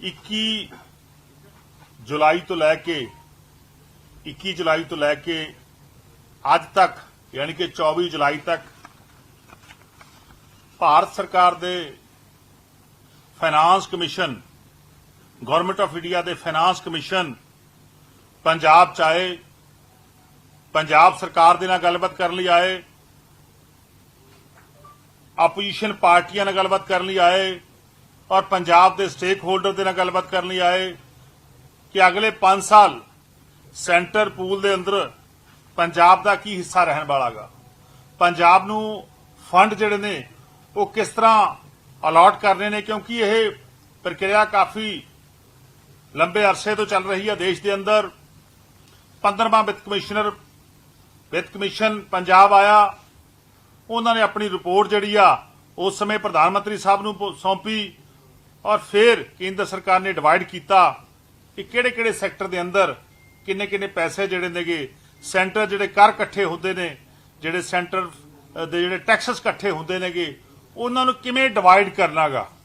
21 ਜੁਲਾਈ ਤੋਂ ਲੈ ਕੇ 21 ਜੁਲਾਈ ਤੋਂ ਲੈ ਕੇ ਅੱਜ ਤੱਕ, ਯਾਨੀ ਕਿ 24 ਜੁਲਾਈ ਤੱਕ, ਭਾਰਤ ਸਰਕਾਰ ਦੇ finance commission, government of India ਦੇ ਫਾਈਨਾਂਸ ਕਮਿਸ਼ਨ, ਪੰਜਾਬ ਚ ਆਏ, ਪੰਜਾਬ ਸਰਕਾਰ ਦੇ ਨਾਲ ਗੱਲਬਾਤ ਕਰਨ ਲਈ ਆਏ, ਆਪੋਜੀਸ਼ਨ ਪਾਰਟੀਆਂ ਨਾਲ ਗੱਲਬਾਤ ਕਰਨ ਲਈ ਆਏ ਔਰ ਪੰਜਾਬ ਦੇ ਸਟੇਕ ਹੋਲਡਰ ਦੇ ਨਾਲ ਗੱਲਬਾਤ ਕਰਨ ਲਈ ਆਏ ਕਿ ਅਗਲੇ 5 ਸਾਲ ਸੈਂਟਰ ਪੂਲ ਦੇ ਅੰਦਰ ਪੰਜਾਬ ਦਾ ਕੀ ਹਿੱਸਾ ਰਹਿਣ ਵਾਲਾਗਾ ਪੰਜਾਬ ਨੂੰ ਫੰਡ ਜਿਹੜੇ ਨੇ, ਉਹ ਕਿਸ ਤਰ੍ਹਾਂ ਅਲਾਟ ਕਰਨੇ ਨੇ? ਕਿਉਂਕਿ ਇਹ ਪ੍ਰਕਿਰਿਆ ਕਾਫੀ ਲੰਬੇ ਅਰਸੇ ਤੋਂ ਚੱਲ ਰਹੀ ਹੈ ਦੇਸ਼ ਦੇ ਅੰਦਰ। 15ਵਾਂ ਵਿੱਤ ਕਮਿਸ਼ਨਰ, ਵਿੱਤ ਕਮਿਸ਼ਨ ਪੰਜਾਬ ਆਇਆ। ਉਹਨਾਂ ਨੇ ਆਪਣੀ ਰਿਪੋਰਟ ਜਿਹੜੀ ਆ, ਉਸ ਸਮੇਂ ਪ੍ਰਧਾਨ ਮੰਤਰੀ ਸਾਹਿਬ ਨੂੰ ਸੌਂਪੀ। ਔਰ ਫਿਰ ਕੇਂਦਰ ਸਰਕਾਰ ਨੇ ਡਿਵਾਈਡ ਕੀਤਾ ਕਿ ਕਿਹੜੇ ਕਿਹੜੇ ਸੈਕਟਰ ਦੇ ਅੰਦਰ ਕਿੰਨੇ ਕਿੰਨੇ ਪੈਸੇ ਜਿਹੜੇ ਨੇਗੇ ਸੈਂਟਰ ਜਿਹੜੇ ਕਰ ਇਕੱਠੇ ਹੁੰਦੇ ਨੇ, ਜਿਹੜੇ ਸੈਂਟਰ ਦੇ ਜਿਹੜੇ ਟੈਕਸਸ ਇਕੱਠੇ ਹੁੰਦੇ ਨੇਗੇ, ਉਹਨਾਂ ਨੂੰ ਕਿਵੇਂ ਡਿਵਾਈਡ ਕਰਨਾਗਾ?